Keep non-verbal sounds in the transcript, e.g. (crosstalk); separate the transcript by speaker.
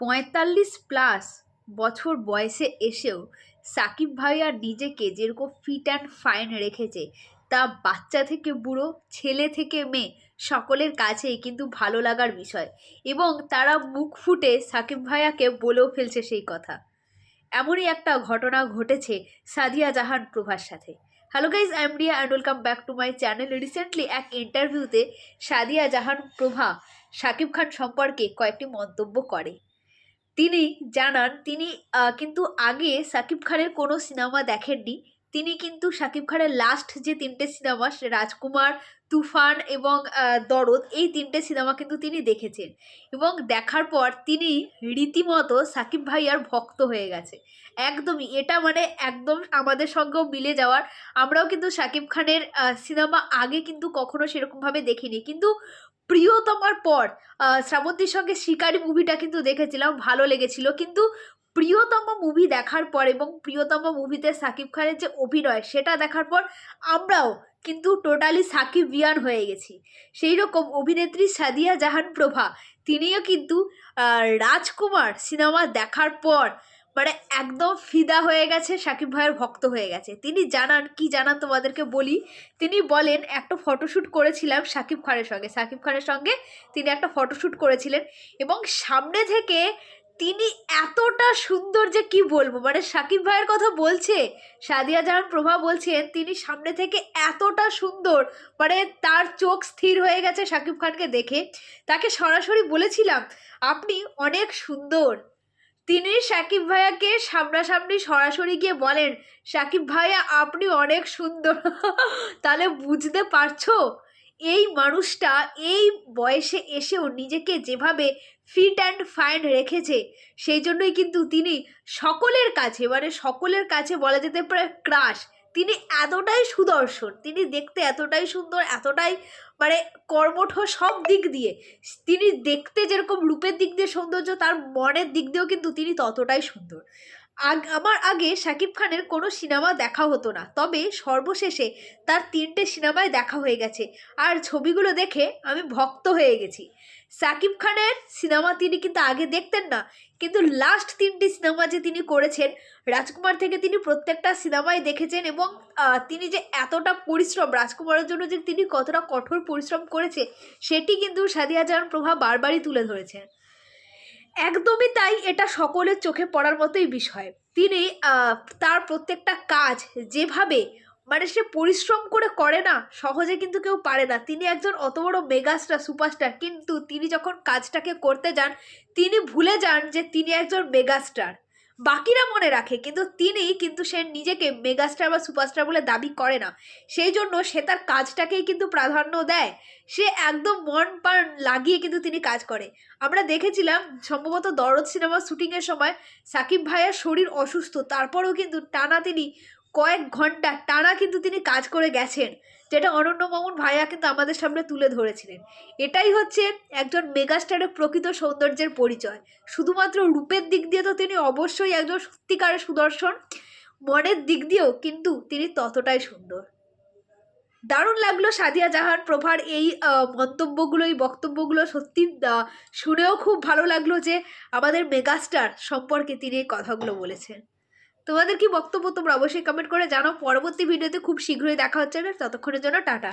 Speaker 1: পঁয়তাল্লিশ প্লাস বছর বয়সে এসেও সাকিব ভাইয়া নিজেকে যেরকম ফিট অ্যান্ড ফাইন রেখেছে, তা বাচ্চা থেকে বুড়ো, ছেলে থেকে মেয়ে সকলের কাছেই কিন্তু ভালো লাগার বিষয়। এবং তারা মুখ ফুটে সাকিব ভাইয়াকে বলেও ফেলছে সেই কথা। এমনই একটা ঘটনা ঘটেছে সাদিয়া জাহান প্রভার সাথে। Hello guys I am Riya and welcome back to my channel recently এক ইন্টারভিউতে সাদিয়া জাহান প্রভা সাকিব খান সম্পর্কে কয়েকটি মন্তব্য করে। তিনি জানান, তিনি কিন্তু আগে সাকিব খানের কোনো সিনেমা দেখেননি। তিনি কিন্তু সাকিব খানের লাস্ট যে তিনটে সিনেমা, সে রাজকুমার তুফান এবং দরদ এই তিনটে সিনেমা কিন্তু তিনি দেখেছেন। এবং দেখার পর তিনি রীতিমতো সাকিব ভাইয়ার ভক্ত হয়ে গেছে। একদমই এটা মানে একদম আমাদের সঙ্গেও মিলে যাওয়ার। আমরাও কিন্তু সাকিব খানের সিনেমা আগে কিন্তু কখনো সেরকমভাবে দেখিনি। কিন্তু প্রিয়তমার পর শ্রাবন্তীর সঙ্গে শিকারি মুভিটা কিন্তু দেখেছিলাম, ভালো লেগেছিল। কিন্তু প্রিয়তম মুভি দেখার পর এবং প্রিয়তম মুভিতে সাকিব খানের যে অভিনয়, সেটা দেখার পর আমরাও কিন্তু টোটালি সাকিব বিয়ান হয়ে গেছি। সেই রকম অভিনেত্রী সাদিয়া জাহান প্রভা, তিনিও কিন্তু রাজকুমার সিনেমা দেখার পর মানে একদম ফিদা হয়ে গেছে, সাকিব ভাইয়ের ভক্ত হয়ে গেছে। তিনি জানান, কি জানান তোমাদেরকে বলি, তিনি বলেন, একটা ফটোশ্যুট করেছিলাম সাকিব খানের সঙ্গে। সাকিব খানের সঙ্গে তিনি একটা ফটোশ্যুট করেছিলেন এবং সামনে থেকে তিনি এতটা সুন্দর যে কি বলব? মানে সাকিব ভাইয়ের কথা বলছে, সাদিয়া জাহান প্রভা বলছেন, তিনি সামনে থেকে এতটা সুন্দর মানে তার চোখ স্থির হয়ে গেছে সাকিব খানকে দেখে। তাকে সরাসরি বলেছিলাম, আপনি অনেক সুন্দর। তিনি সাকিব ভাইয়াকে সামনাসামনি সরাসরি গিয়ে বলেন, সাকিব ভাইয়া, আপনি অনেক সুন্দর। (laughs) তাহলে বুঝতে পারছ? এই মানুষটা এই বয়সে এসেও নিজেকে যেভাবে ফিট অ্যান্ড ফাইন রেখেছে, সেই জন্যই কিন্তু তিনি সকলের কাছে মানে সকলের কাছে বলা যেতে পারে ক্রাশ তিনি এতটাই সুদর্শন, তিনি দেখতে এতটাই সুন্দর, এতটাই মানে কর্মঠ সব দিক দিয়ে, তিনি দেখতে যেরকম রূপের দিক দিয়ে সৌন্দর্য, তার মনের দিক দিয়েও কিন্তু তিনি ততটাই সুন্দর। আগ, আমার আগে শাকিব খানের কোনো সিনেমা দেখা হতো না। তবে সর্বশেষে তার তিনটে সিনেমায় দেখা হয়ে গেছে। আর ছবিগুলো দেখে আমি ভক্ত হয়ে গেছি। সাকিব খানের সিনেমা তিনি কিন্তু আগে দেখতেন না। কিন্তু লাস্ট তিনটি সিনেমা যে তিনি করেছেন, রাজকুমার থেকে তিনি প্রত্যেকটা সিনেমায় দেখেছেন এবং তিনি যে এতটা পরিশ্রম, রাজকুমারের জন্য যে তিনি কতটা কঠোর পরিশ্রম করেছে, সেটি কিন্তু সাদিয়া জাহান প্রভা বারবারই তুলে ধরেছেন। একদমই তাই, এটা সকলের চোখে পড়ার মতোই বিষয়। তিনি তার প্রত্যেকটা কাজ যেভাবে মানে সে পরিশ্রম করে করে না, সহজে কিন্তু কেউ পারে না। তিনি একজন অত বড় মেগাস্টার, সুপারস্টার, কিন্তু তিনি যখন কাজটাকে করতে যান, তিনি ভুলে যান যে তিনি একজন মেগাস্টার। বাকিরা মনে রাখে, কিন্তু তিনি কিন্তু সে নিজেকে মেগাস্টার বা সুপারস্টার বলে দাবি করে না। সেই জন্য সে তার কাজটাকেই কিন্তু প্রাধান্য দেয়। সে একদম মন প্রাণ লাগিয়ে কিন্তু তিনি কাজ করে। আমরা দেখেছিলাম সম্ভবত দরদ সিনেমা শুটিংয়ের সময় সাকিব ভাইয়ার শরীর অসুস্থ, তারপরেও কিন্তু টানা তিনি কয়েক ঘণ্টা টানা কিন্তু তিনি কাজ করে গেছেন, যেটা অনন্য মামুন ভাইয়া কিন্তু আমাদের সামনে তুলে ধরেছিলেন। এটাই হচ্ছে একজন মেগাস্টারের প্রকৃত সৌন্দর্যের পরিচয়। শুধুমাত্র রূপের দিক দিয়ে তো তিনি অবশ্যই একজন সত্যিকারের সুদর্শন, মনের দিক দিয়েও কিন্তু তিনি ততটাই সুন্দর। দারুণ লাগল সাদিয়া জাহান প্রভার এই মন্তব্যগুলো, এই বক্তব্যগুলো সত্যি শুনেও খুব ভালো লাগল যে আমাদের মেগাস্টার সম্পর্কে তিনি এই কথাগুলো বলেছেন। তোমাদের কি বক্তব্য তোমরা অবশ্যই কমেন্ট করে জানাও। পরবর্তী ভিডিওতে খুব শীঘ্রই দেখা হচ্ছে। না ততক্ষণের জন্য টাটা।